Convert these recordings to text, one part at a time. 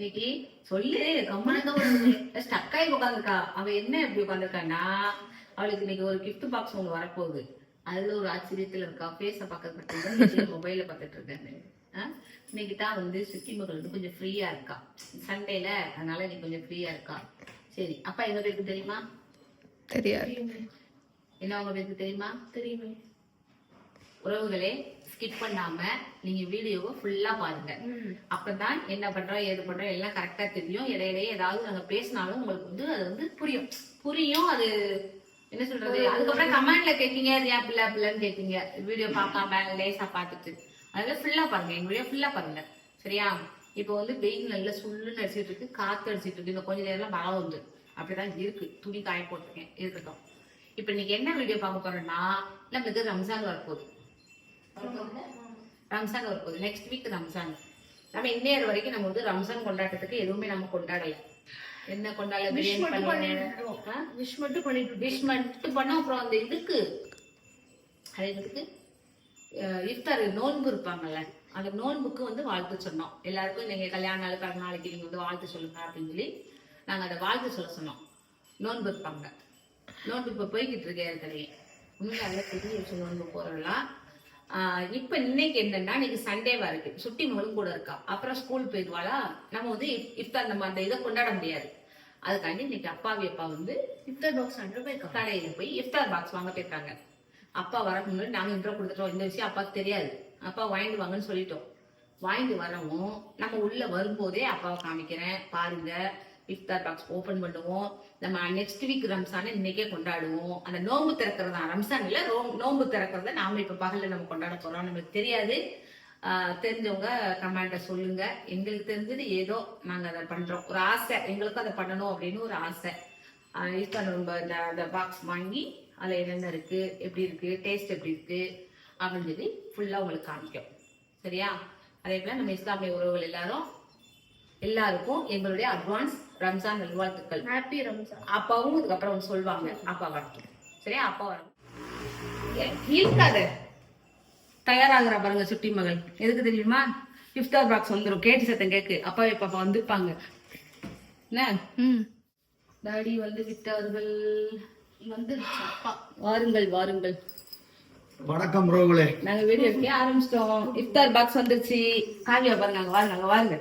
இன்னைக்கு சொல்லு கம்மனங்க ஸ்டக்காய் உட்காந்துருக்கா அவ என்ன எப்படி உட்காந்துருக்கான்னா அவளுக்கு இன்னைக்கு ஒரு gift பாக்ஸ் ஒண்ணு வரப்போகுது. அதுல ஒரு ஆச்சரியத்துல இருக்கா ஃபேஸ பாக்க மொபைல்ல பார்த்துட்டு இருக்கேன் ஆ? இன்னைக்கு தான் வந்து சுத்தி மகள் வந்து கொஞ்சம் ஃப்ரீயா இருக்கா. சண்டேல அதனால இன்னைக்கு கொஞ்சம் ஃப்ரீயா இருக்கா. சரி அப்பா எங்க பேருக்கு தெரியுமா? தெரியாது. என்ன உங்க பேருக்கு தெரியுமா? தெரியுமே. உறவுகளே ஸ்கிப் பண்ணாம நீங்க வீடியோவை ஃபுல்லா பாருங்க. அப்பதான் என்ன பண்றோம் ஏது பண்றோம் எல்லாம் கரெக்டா தெரியும். இடையிடையே ஏதாவது நாங்க பேசினாலும் உங்களுக்கு வந்து அது வந்து புரியும். புரியும் அது என்ன சொல்றது? அதுக்கப்புறம் கமெண்ட்ல கேட்பீங்க அது ஏன் பிள்ளை பிள்ளைன்னு கேட்பீங்க வீடியோ பார்க்காம லேசா பார்த்துட்டு. அதனால ஃபுல்லா பாருங்க எங்க வீடியோ ஃபுல்லா பாருங்க. சரியா? இப்போ வந்து வெயில் நல்லா சுள்ளுன்னு அடிச்சிட்டு இருக்கு காத்து அடிச்சிட்டு இருக்கு. இந்த கொஞ்ச நேரம் மழை வந்து. அப்படிதான் இருக்கு. துணி காய போட்டிருக்கேன் இருக்கட்டும். இப்போ இன்னைக்கு என்ன வீடியோ பார்க்க போறோம்னா நமக்கு ரம்ஜான் வரப்போகுது. ரம்ஜான் வரப்போகுது நெக்ஸ்ட் வீக் ரம்ஜான். நம்ம இன்னையர் வரைக்கும் நம்ம வந்து ரம்ஜான் கொண்டாட்டத்துக்கு எதுவுமே நம்ம கொண்டாடல. என்ன கொண்டாடல? பண்ண விஷ் மட்டும் பண்ணிட்டு டிஷ் மட்டும் பண்ணோம். அப்புறம் அந்த இதுக்கு அது இதுக்கு இஃப்தார் நோன்பு இருப்பாங்கல்ல. அந்த நோன்புக்கு வந்து வாழ்த்து சொன்னோம். எல்லாருக்கும் நீங்க கல்யாண நாள் பிறந்த நாளைக்கு நீங்க வந்து வாழ்த்து சொல்லுங்க அப்படின்னு சொல்லி நாங்க அதை வாழ்த்து சொல்ல சொன்னோம். நோன்பு இருப்பாங்க. நோன்பு இப்ப போய்கிட்டு இருக்கேன் ஏற்கனவே. உண்மையால பெரிய விஷயம் நோன்பு போறதெல்லாம் இப்ப இன்னைக்கு என்னன்னா இன்னைக்கு சண்டேவா இருக்கு. சுட்டி மகளும் கூட இருக்கா. அப்புறம் ஸ்கூல் போயிடுவாளா? நம்ம வந்து இஃப்- இஃப்தார் நம்ம அந்த இதை கொண்டாட முடியாது. அதுக்காண்டி இன்னைக்கு அப்பாவி அப்பா வந்து இஃப்தார் பாக்ஸ் போயிருக்கோம் கடையில போய் இஃப்தார் பாக்ஸ் வாங்க போயிருக்காங்க. அப்பா வரக்கு முன்னாடி நாங்க இன்ட்ரோ கொடுத்துட்டோம். இந்த விஷயம் அப்பாவுக்கு தெரியாது. அப்பா வாங்கிட்டு வாங்கன்னு சொல்லிட்டோம். வாங்கிட்டு வரவும் நம்ம உள்ள வரும்போதே அப்பாவை காமிக்கிறேன். பாருங்க. இஃப்தார் பாக்ஸ் ஓபன் பண்ணுவோம். நம்ம நெக்ஸ்ட் வீக் ரம்சானை இன்னைக்கே கொண்டாடுவோம். அந்த நோன்பு திறக்கிறது தான். ரம்சான் இல்லை நோ- நோன்பு திறக்கிறத நாம இப்ப பகல்ல நம்ம கொண்டாட போறோம் நமக்கு தெரியாது. தெரிஞ்சவங்க கமெண்ட்டை சொல்லுங்க. எங்களுக்கு தெரிஞ்சது ஏதோ நாங்க அதை பண்றோம். ஒரு ஆசை. எங்களுக்கும் அதை பண்ணணும் அப்படின்னு ஒரு ஆசை. இஃப்தார் நோன்பு இந்த அந்த பாக்ஸ் வாங்கி அதில் என்னென்ன இருக்கு எப்படி இருக்கு டேஸ்ட் எப்படி இருக்கு அப்படின்னு சொல்லி ஃபுல்லாக உங்களுக்கு காமிக்கும். சரியா? அதே போல நம்ம இஸ்லாமிய உறவுகள் எல்லாரும் எல்லாருக்கும் எங்களுடைய அட்வான்ஸ் ரம்ஜான் நல்வாழ்த்துக்கள் ஹாப்பி ரம்ஜான் அப்பாவும் இதுக்கப்புறம் வந்து சொல்லுவாங்க அப்பா வரட்டும் சரியா? அப்பா வரும் இருக்காத தயாராகிற பாருங்க சுட்டி மகள். எதுக்கு தெரியுமா? இஃப்தார் பாக்ஸ் வந்துரும். கேட்டு சத்தம் கேக்கு. அப்பா இப்ப அப்பா வந்திருப்பாங்க என்ன? ம். டாடி வந்து விட்டார்கள். அப்பா. வாருங்கள் வாருங்கள். வணக்கம் ரோகுலே நாங்க வீடியோ ஆரம்பிச்சிட்டோம். இஃப்தார் பாக்ஸ் வந்துருச்சு. காவியா பாருங்க வாருங்க வாருங்க.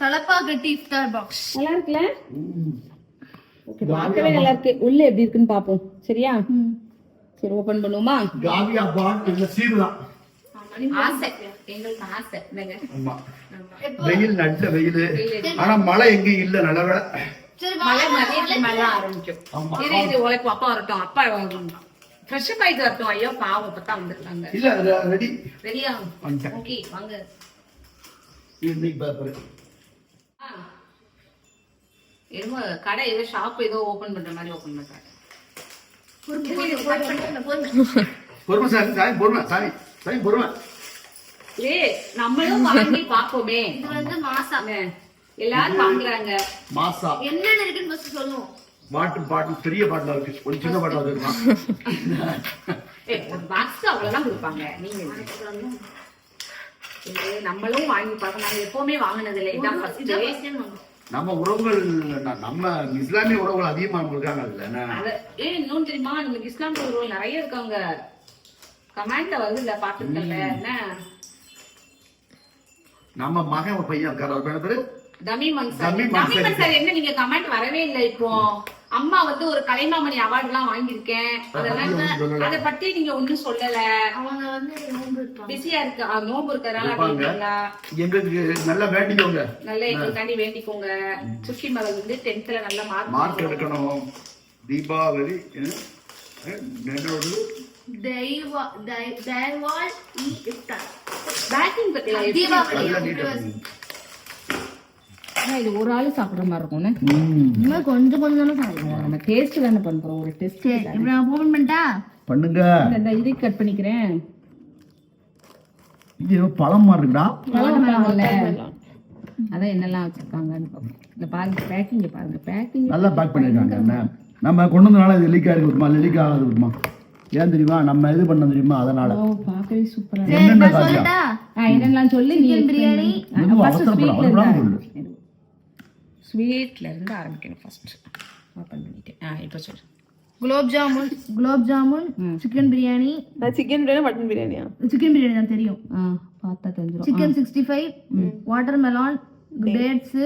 தலப்பா கட்டி இஃப்தார் பாக்ஸ். நல்லா இருக்குல்ல? ஓகே பார்க்கவே நல்லா இருக்கு உள்ள எப்படி இருக்குன்னு பாப்போம் சரியா? சரி ஓபன் பண்ணுவோமா? காவியா பான் இந்த சீரு தான். ஆசை. எங்களுக்கு ஆசை. என்னங்க? ஆமா. வெயில் நல்ல வெயில். ஆனா மழை எங்கேயும் இல்ல நல்ல வேளை. சரி மழை மதியத்துல மழை ஆரம்பிக்கும். ஆமா. இரு இது உழைப்பு. அப்பா வரட்டும். அப்பா ஃப்ரெஷ் அப் ஆயிட்டு வரட்டும். ஐயோ பாவம். அப்பதான் வந்திருக்காங்க. இல்ல ரெடி. ரெடியா? வந்துட்டேன். ஓகே வாங்க. இன்னைக்கு பேப்பர். என்னமோ கடை ஏதோ ஷாப் ஏதோ ஓபன் பண்ற மாதிரி ஓபன் பண்றாங்க. பொறுமை. சாமி சாமி பொறுமை சாமி சாமி பொறுமை. ஏய் நம்மளும் வாங்கி பாப்போமே இது வந்து மாசா. என்ன? எல்லாரும் வாங்குறாங்க. மாசா. என்னென்ன இருக்குன்னு ஃபர்ஸ்ட் சொல்லுவோம். பாட்டில் பாட்டில் பெரிய பாட்டில் இருக்கு. ஒரு சின்ன பாட்டில் இருக்கான் ஏய், ஒரு பாக்ஸ் அவ்வளவுதான் கொடுப்பாங்க. நீங்க இது நம்மளும் வாங்கி பார்க்கணும் நாங்க எப்பவுமே வாங்கினது இல்லை இதான் ஃபர்ஸ்ட் நம்ம உறவுகள் நம்ம இஸ்லாமிய உறவுகள் அதிகமா இருக்காங்க இல்ல அத ஏய் இன்னொன்னு தெரியுமா? நமக்கு இஸ்லாம் உறவுகள் நிறைய இருக்காங்க. கமெண்ட்ல வருது இல்ல பாத்துக்கல என்ன? நம்ம மகன் பையன் இருக்காரு. பேர் தமிம் தமிம் அன்சாரி. அன்சாரி. என்ன நீங்க கமெண்ட் வரவே இல்லை இப்போ. அம்மா வந்து ஒரு கலைமாமணி அவார்டு எல்லாம் வாங்கியிருக்கேன். அதெல்லாம். அதை பத்தி நீங்க ஒண்ணும் சொல்லல. அவங்க வந்து பிஸியா இருக்கு நோம்பு. அப்படிங்களா எங்களுக்கு நல்லா வேண்டிக்கோங்க. நல்லா எங்களுக்காண்டி வேண்டிக்கோங்க. சுஷி மகள் வந்து டென்த்ல நல்ல மார்க் மார்க் எடுக்கணும். தீபாவளி என்ன? என்னோட தெய்வா தெய்- தயவால் இ இஃப்தார் பேக்கிங் பத்தி எல்லாம் எப்படி தீபாவளி நல்லா அப்படி நீட்டா வந்து- பண்ணுங்க. ஆனா இது ஒரு ஆளு சாப்பிடுற மாதிரி இருக்கும்னு. ம். இன்னும் கொஞ்சம் கொஞ்சம் தானே சாப்பிடுவோம். நம்ம டேஸ்ட் தானே பண்றோம். ஒரு டெஸ்ட் இப்ப நான் ஓபன் பண்ணிட்டா? பண்ணுங்க. இந்த இது கட் பண்ணிக்கிறேன். இது ஏதோ பழம் மாதிரி இருக்குடா. பழக்கம்ல அதான் என்னெல்லாம் வச்சிருக்காங்கன்னு. இந்த பாருங்க பேக்கிங் பாருங்க பேக்கிங் நல்லா பேக் பண்ணிருக்காங்க என்ன? நம்ம கொண்டு வந்தனால இது லீக் ஆகிருக்கு வருமா லீக் ஆகாது வருமா ஏன் தெரியுமா? நம்ம இது பண்ண தெரியுமா? அதனால. ஓ பார்க்கவே சூப்பரா என்னென்ன என்னெல்லாம் சொல்லி நீ பிரியாணி சொல்லு. ஸ்வீட்ல இருந்து ஆரம்பிக்கணும் ஃபர்ஸ்ட் ஓப்பன் பண்ணிட்டேன். ஆ இப்போ சொல்லு. Gulab jamun gulab jamun chicken biryani. Chicken biryani mutton பிரியாணியா? சிக்கன் பிரியாணி தான் தெரியும். பார்த்தா தெரிஞ்சிடும் chicken sixty five watermelon dates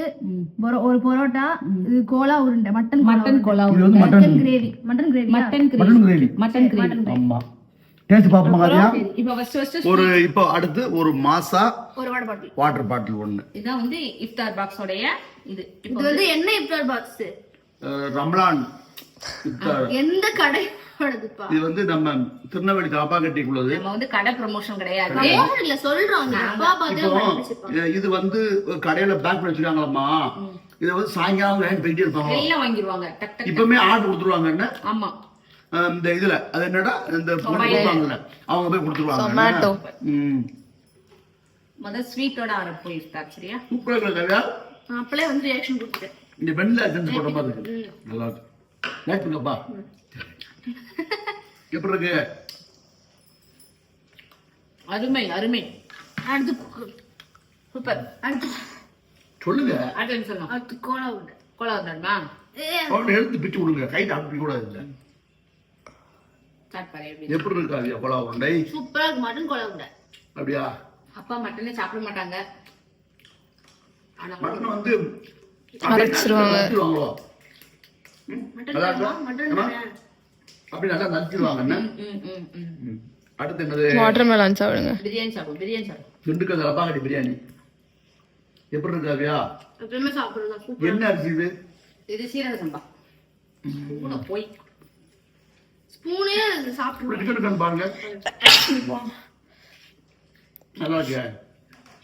ஒரு பரோட்டா இது கோலா உருண்டை மட்டன் மட்டன் கோலா இது வந்து mutton gravy mutton gravy mutton gravy mutton gravy ஆமா. டேஸ்ட் பாப்போமா காவியா இப்போ ஃபர்ஸ்ட் ஃபர்ஸ்ட் ஒரு இப்போ அடுத்து ஒரு மாசா ஒரு வாட்டர் பாட்டில் வாட்டர் பாட்டில் ஒண்ணு. இதான் வந்து இஃப்தார் பாக்ஸோடைய இது. இது வந்து என்ன இஃப்தார் பாக்ஸ் ரம்லான். எந்த கடையோடதுப்பா? இது வந்து நம்ம திருநெல்வேலி தாப்பாக்கட்டிக்குள்ளது. நம்ம வந்து கடை ப்ரமோஷன் கிடையாது. இல்ல சொல்றோம். இது வந்து கடையில பேக் பண்ணி வச்சிருக்காங்களம்மா. இதை வந்து சாயங்காலம் லைன் போயிட்டே இருப்பாங்க. எல்லாம் வாங்கிடுவாங்க இப்பவுமே ஆர்டர் கொடுத்துருவாங்க என்ன? ஆமா. இந்த இதுல. அது என்னடா? இந்த கொடுப்பாங்கல்ல. அவங்க போய் கொடுத்துருவாங்க. முதல் ஸ்வீட்டோட ஆரம்பிப்போம் சரியா சூப்பரா நான் அப்பளே வந்து ரியாக்ஷன் கொடுத்துட்டேன் இந்த வெண்ணில செஞ்சு போட்ட மாதிரி இருக்கு நல்லா இருக்கு. நேற்றுங்கப்பா எப்படி இருக்கு? அருமை அருமை. அடுத்து சூப்பர். அடுத்து சொல்லுங்க. அடுத்து சொல்லணும் அடுத்து கோலா உருண்டை. கோலா ஏ. அவனை எடுத்து பிச்சு கொடுங்க கைட்டு அப்படி கூட இல்லை. எப்படி இருக்கு கொலா உருண்டை. சூப்பரா இருக்கு மட்டன் கோலா உருண்டை. அப்படியா? அப்பா மட்டனே சாப்பிட மாட்டாங்க. மட்டன் வந்து அரைச்சிருவாங்க. அப்படி நல்லா நச்சுருவாங்க. அடுத்து என்னது? வாட்டர் மெலான் சாப்பிடுங்க. பிரியாணி பிரியாணி சாப்பிடும் திண்டுக்கல் ரப்பாக்கட்டி பிரியாணி. எப்படி இருக்கு கவியா? எப்பயுமே சாப்பிடுறதா என்ன அரிசி இது? இது சீரக சம்பா. போய். ஸ்பூனே இருக்கான்னு பாருங்க. நல்லா இருக்கியா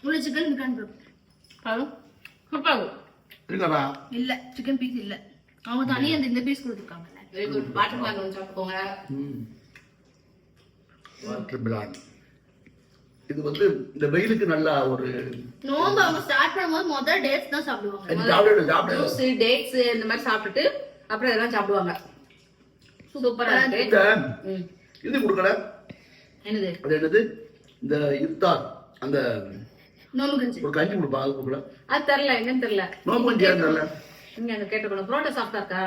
உள்ள சிக்கன் இருக்கான்னு இல்ல சிக்கன் பீஸ் இல்ல. அவங்க தனியா அந்த இந்த பீஸ் கொடுத்துருக்காங்கல்ல வெரி குட் வாட்டர் மேலன் ஒன்று சாப்பிட்டுக்கோங்க ம். வாட்டர் பிளான் இது வந்து இந்த வெயிலுக்கு நல்லா ஒரு நோம்பு அவங்க ஸ்டார்ட் பண்ணும்போது முதல்ல டேட்ஸ் தான் சாப்பிடுவாங்க. இது சாப்பிட சாப்பிட ஜூஸ் டேட்ஸ் இந்த மாதிரி சாப்பிட்டுட்டு அப்புறம் இதெல்லாம் சாப்பிடுவாங்க. சூப்பரா இருக்கு. இந்த ம். இது கொடுக்கல. என்னது? அது என்னது? இந்த இஃப்தார் அந்த நோம்பு கஞ்சி. ஒரு கஞ்சி கொடுப்பா அது கொடுக்கல. அது தெரியல என்னன்னு தெரியல. நோம்பு கஞ்சி ஏன் தெரியல நீங்க அங்க கேட்டுக்கணும் புரோட்டா சாப்பிட்டா இருக்கா?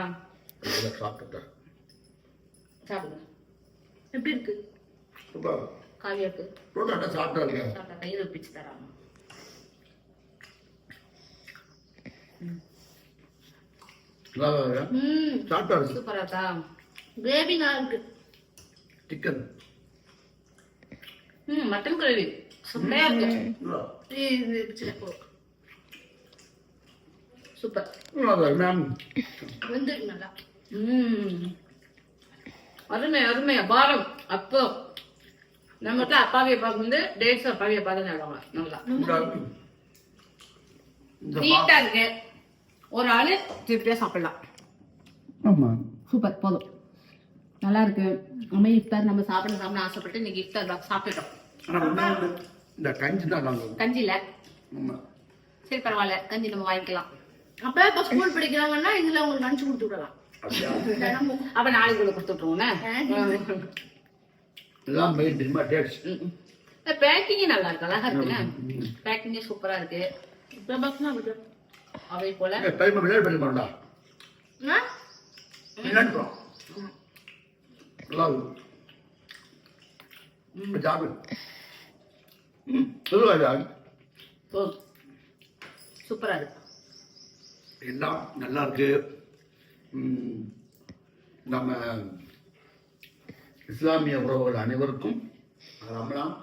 சாப்பிட்டுட்டேன் சாப்பிடுங்க. எப்படி இருக்கு? காவியா இருக்கு. புரோட்டாட்டா சாப்பிட்டா இருக்கேன் சாப்பிட்டா கையில் பிச்சு தராங்க. இருக்கா? சாப்பிட்டா இருக்கு. சூப்பரா இருக்கா? கிரேவி நல்லா இருக்கு. சிக்கன். ம் மட்டன் கிரேவி. சூப்பரா இருக்கு நல்லா ம் அருமை அருமை. அபாரம் அப்போ. நம்ம வீட்டுல அப்பாவி அப்பா வந்து டேட்ஸ் அப்பாவி அப்பா தான் சாப்பிடுவாங்க நல்லா. நீட்டா இருக்கு. ஒரு ஆளு திருப்தியா சாப்பிடலாம். ஆமா. சூப்பர் போதும். நல்லா இருக்கு. நம்ம இஃப்தார் நம்ம சாப்பிட சாப்பிட ஆசைப்பட்டு இன்னைக்கு இஃப்தார் பாக்ஸ் இந்த கஞ்சி தான் நாங்கள் கஞ்சி இல்ல ஆமா. சரி பரவாயில்ல. கஞ்சி நம்ம வாங்கிக்கலாம். அப்ப இப்ப ஸ்கூல் படிக்கிறாங்கன்னா இதுல உங்களுக்கு லஞ்ச் கொடுத்து விடலாம். அப்ப நாளைக்கு உள்ள கொடுத்து விட்டுருவோம்? மெயின் டேட்ஸ் பேக்கிங் நல்லா இருக்கு அழகா இருக்குல்ல பேக்கிங்கே சூப்பரா இருக்கு. இப்ப பாக்ஸ்னா அப்படி அவை போல. டைம் விளையாட பண்ணி பண்ணா ஆ? விளையாடுறோம் நல்லா சாப்பிடு ம். சொல்லுவாங்க போதும் சூப்பரா இருக்கு. எல்லாம் நல்லா இருக்கு. நம்ம இஸ்லாமிய உறவுகள் அனைவருக்கும் ரமலான்.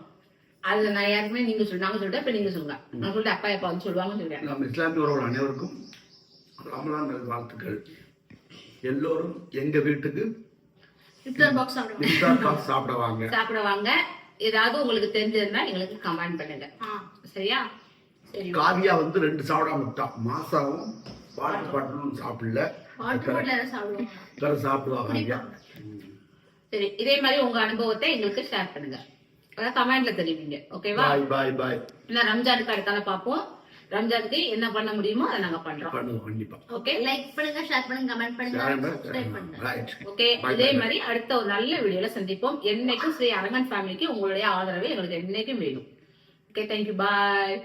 அது நான் யாருக்குமே நீங்க சொல்லு நாங்க சொல்லிட்டேன் இப்ப நீங்க சொல்லுங்க. நான் சொல்லிட்டு அப்பா எப்பா வந்து சொல்லுவாங்க சொல்றேன் நம்ம இஸ்லாமிய உறவுகள் அனைவருக்கும் ரமலான் நல்வாழ்த்துக்கள் எல்லோரும் எங்க வீட்டுக்கு? இஃப்தார் பாக்ஸ் சாப்பிடுவோம் இஃப்தார் ஏதாவது உங்களுக்கு தெரிஞ்சிருந்தா எங்களுக்கு கமெண்ட் பண்ணுங்க. சரியா? சரி. காவியா வந்து ரெண்டு சாப்பிடாம விட்டா மாசாவும் வாட்டர் பாட்டிலும் சாப்பிடல. சாப்பிடுவாங்க? சரி. இதே மாதிரி உங்க அனுபவத்தை எங்களுக்கு ஷேர் பண்ணுங்க. அதாவது கமெண்ட்ல தெரிவிங்க ஓகேவா பாய் பாய் பாய் இல்ல ரம்ஜானுக்கு அடுத்தால பார்ப்போம். ரம்ஜானுக்கு என்ன பண்ண முடியுமோ அதை நாங்க பண்றோம். பண்ணுவோம் கண்டிப்பா. ஓகே லைக் பண்ணுங்க ஷேர் பண்ணுங்க கமெண்ட் பண்ணுங்க சப்ஸ்கிரைப் ஓகே இதே. மாதிரி அடுத்த ஒரு நல்ல வீடியோல சந்திப்போம். என்னைக்கும் ஸ்ரீ அரங்கன் ஃபேமிலிக்கு உங்களுடைய ஆதரவு எங்களுக்கு என்னைக்கும் வேணும். Okay thank you bye